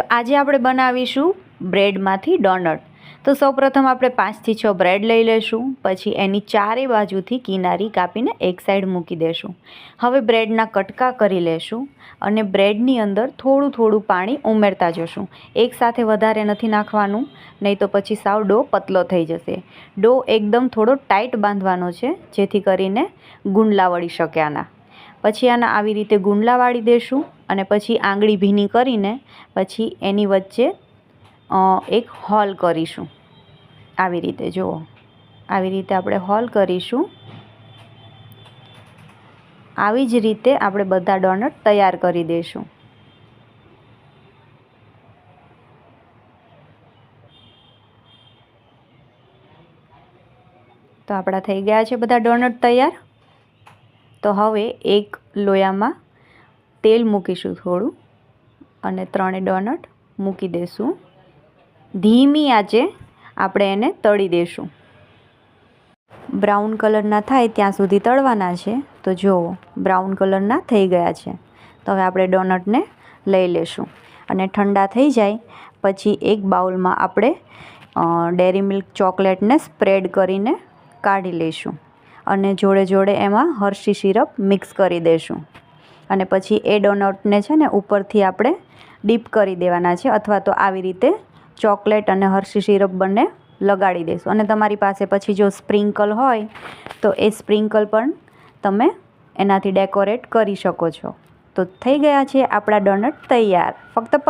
તો આજે આપણે બનાવીશું બ્રેડમાંથી ડોનટ. તો સૌપ્રથમ આપણે પાંચથી છ બ્રેડ લઈ લઈશું, પછી એની ચારે બાજુથી કિનારી કાપીને એક સાઈડ મૂકી દેશું. હવે બ્રેડના કટકા કરી લેશું અને બ્રેડની અંદર થોડું થોડું પાણી ઉમેરતા જશું. એકસાથે વધારે નથી નાખવાનું, નહીં તો પછી સાવ ડો પતલો થઈ જશે. ડો એકદમ થોડો ટાઈટ બાંધવાનો છે, જેથી કરીને ગુંડલા વળી શકે આના. પછી આના આવી રીતે ગુંડલા વાળી દેશું અને પછી આંગળી ભીની કરીને પછી એની વચ્ચે એક હોલ કરીશું. આવી રીતે, જુઓ. આવી રીતે આપણે હોલ કરીશું. આવી જ રીતે આપણે બધા ડોનટ તૈયાર કરી દઈશું તો આપણા થઈ ગયા છે બધા ડોનટ તૈયાર? તો હવે એક લોયામાં તેલ મૂકીશું થોડું અને ત્રણે ડોનટ મૂકી દઈશું ધીમી આંચે આપણે એને તળી દઈશું બ્રાઉન કલરના થાય ત્યાં સુધી તળવાના છે. તો જુઓ, બ્રાઉન કલરના થઈ ગયા છે. તો હવે આપણે ડોનટને લઈ લેશું અને ઠંડા થઈ જાય પછી એક બાઉલમાં આપણે ડેરી મિલ્ક ચોકલેટને સ્પ્રેડ કરીને કાઢી લઈશું અને જોડે જોડે એમાં હર્ષી સિરપ મિક્સ કરી દઈશું અને પછી એ ડોનટને છે ને ઉપરથી આપણે ડીપ કરી દેવાના છે, અથવા તો આવી રીતે ચોકલેટ અને હર્ષી સિરપ બંને લગાડી દઈશું અને તમારી પાસે પછી જો સ્પ્રિંકલ હોય, તો એ સ્પ્રિંકલ પણ તમે એનાથી ડેકોરેટ કરી શકો છો. તો થઈ ગયા છે આપણા ડોનટ તૈયાર. ફક્ત